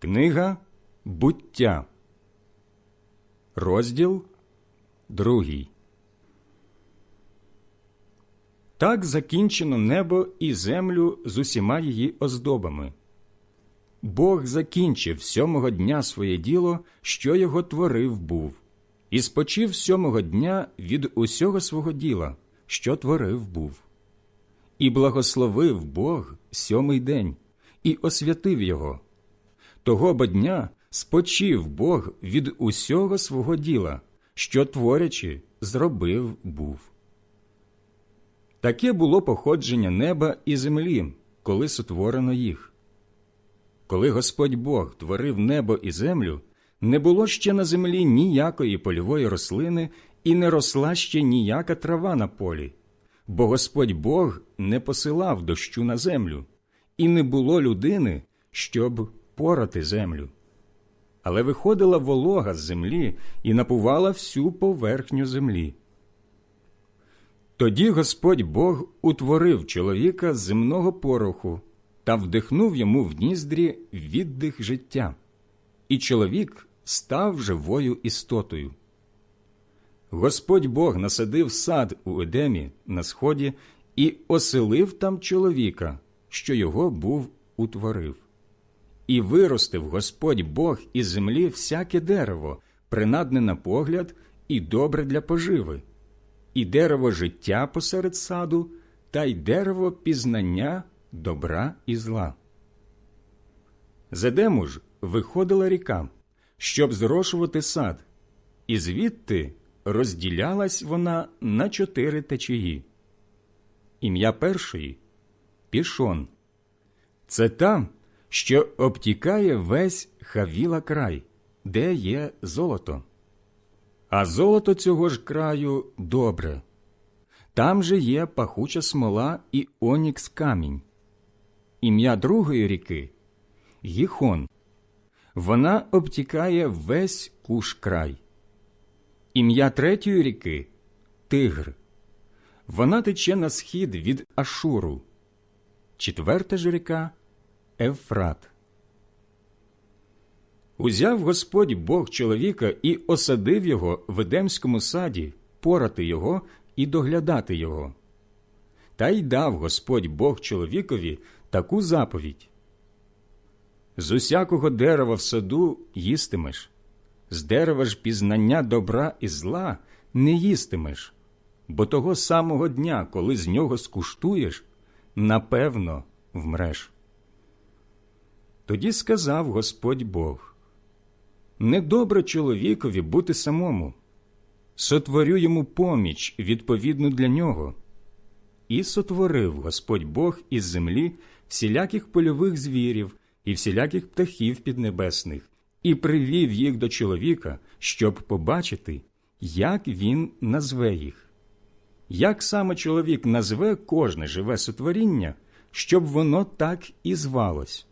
Книга буття, розділ другий. Так закінчено небо і землю з усіма її оздобами. Бог закінчив сьомого дня своє діло, що його творив був, і спочив сьомого дня від усього свого діла, що творив був. І благословив Бог сьомий день, і освятив його. Того бо дня спочив Бог від усього свого діла, що творячи, зробив був. Таке було походження неба і землі, коли сотворено їх. Коли Господь Бог творив небо і землю, не було ще на землі ніякої польової рослини і не росла ще ніяка трава на полі, бо Господь Бог не посилав дощу на землю, і не було людини, щоб порати землю. Але виходила волога з землі і напувала всю поверхню землі. Тоді Господь Бог утворив чоловіка з земного пороху та вдихнув йому в ніздрі віддих життя, і чоловік став живою істотою. Господь Бог насадив сад у Едемі на сході і оселив там чоловіка, що його був утворив. І виростив Господь Бог із землі всяке дерево, принадне на погляд і добре для поживи, і дерево життя посеред саду, та й дерево пізнання добра і зла. З Едему ж виходила ріка, щоб зрошувати сад, і звідти розділялась вона на чотири течії. Ім'я першої пішон. Це та, що обтікає весь хавіла край, де є золото. А золото цього ж краю добре. Там же є пахуча смола і онікс камінь. Ім'я другої ріки Гіхон. Вона обтікає весь куш край. Ім'я третьої ріки Тигр. Вона тече на схід від Ашуру. Четверта ж ріка Евфрат. Узяв Господь Бог чоловіка і осадив його в Едемському саді, порати його і доглядати його. Та й дав Господь Бог чоловікові таку заповідь. З усякого дерева в саду їстимеш, з дерева ж пізнання добра і зла не їстимеш, бо того самого дня, коли з нього скуштуєш, напевно вмреш. Тоді сказав Господь Бог Недобре чоловікові бути самому, сотворю йому поміч відповідну для нього. І сотворив Господь Бог із землі всіляких польових звірів і всіляких птахів піднебесних, і привів їх до чоловіка, щоб побачити, як він назве їх. Як саме чоловік назве кожне живе сотворіння, щоб воно так і звалось.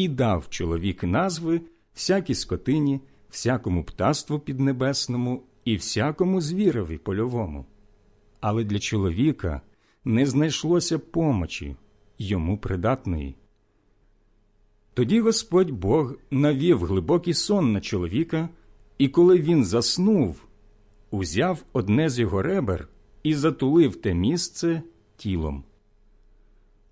І дав чоловік назви всякій скотині, всякому птаству піднебесному і всякому звірові польовому. Але для чоловіка не знайшлося помочі йому придатної. Тоді Господь Бог навів глибокий сон на чоловіка, і коли він заснув, узяв одне з його ребер і затулив те місце тілом.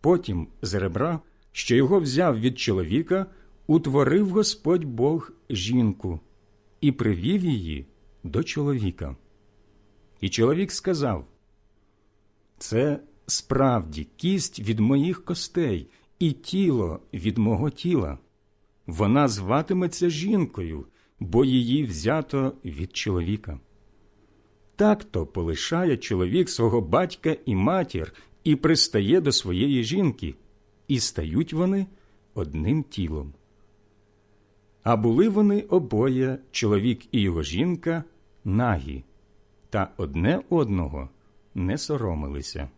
Потім з ребра, що його взяв від чоловіка, утворив Господь Бог жінку і привів її до чоловіка. І чоловік сказав Це справді кість від моїх костей і тіло від мого тіла. Вона зватиметься жінкою, бо її взято від чоловіка. Так то полишає чоловік свого батька і матір і пристає до своєї жінки, і стають вони одним тілом. А були вони обоє, чоловік і його жінка, нагі, та одне одного не соромилися.